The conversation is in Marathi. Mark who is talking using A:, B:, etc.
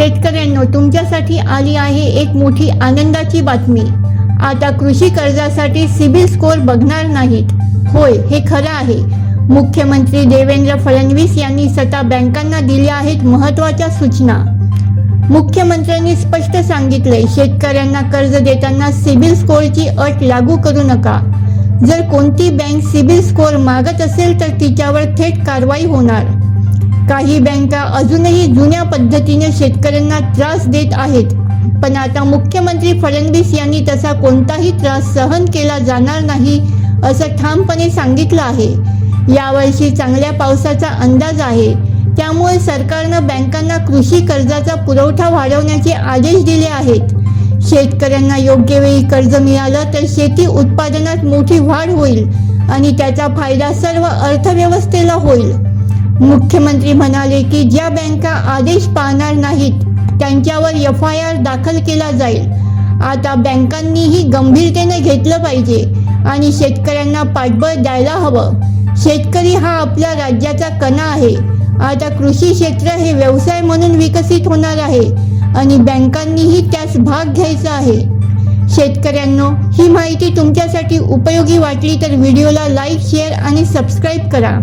A: शेतकऱ्यांनो तुमच्यासाठी आली आहे एक मोठी आनंदाची बातमी. आता कृषी कर्जासाठी सिबिल स्कोअर बघणार नाहीत. होय हे खरं आहे. मुख्यमंत्री देवेंद्र फडणवीस यांनी स्वतः बँकांना दिल्या आहेत महत्त्वाच्या सूचना. मुख्यमंत्र्यांनी स्पष्ट सांगितले शेतकऱ्यांना कर्ज देताना सिबिल स्कोअरची अट लागू करू नका. जर कोणती बँक सिबिल स्कोअर मागत असेल तर तिच्यावर थेट कारवाई होणार. काही बँका अजूनही जुन्या पद्धतीने शेतकऱ्यांना त्रास देत आहेत. पण आता मुख्यमंत्री फडणवीस यांनी तसा कोणताही त्रास सहन केला जाणार नाही असं ठामपणे सांगितलं आहे. यावर्षी चांगल्या पावसाचा अंदाज आहे. त्यामुळे सरकारनं बँकांना कृषी कर्जाचा पुरवठा वाढवण्याचे आदेश दिले आहेत. शेतकऱ्यांना योग्य वेळी कर्ज मिळालं तर शेती उत्पादनात मोठी वाढ होईल आणि त्याचा फायदा सर्व अर्थव्यवस्थेला होईल. मुख्यमंत्री म्हणाले की ज्या बँका आदेश पाळणार नाहीत त्यांच्यावर एफ आय आर दाखल केला जाईल. आता बँकांनीही गंभीरतेने घेतलं पाहिजे आणि शेतकऱ्यांना पाठबळ द्यायला हवं. शेतकरी हा आपल्या राज्याचा कणा आहे. आता कृषी क्षेत्र हे व्यवसाय म्हणून विकसित होणार आहे आणि बँकांनीही त्यास भाग घ्यायचा आहे. शेतकऱ्यांनो ही माहिती तुमच्यासाठी उपयोगी वाटली तर व्हिडिओला लाईक शेअर आणि सबस्क्राईब करा.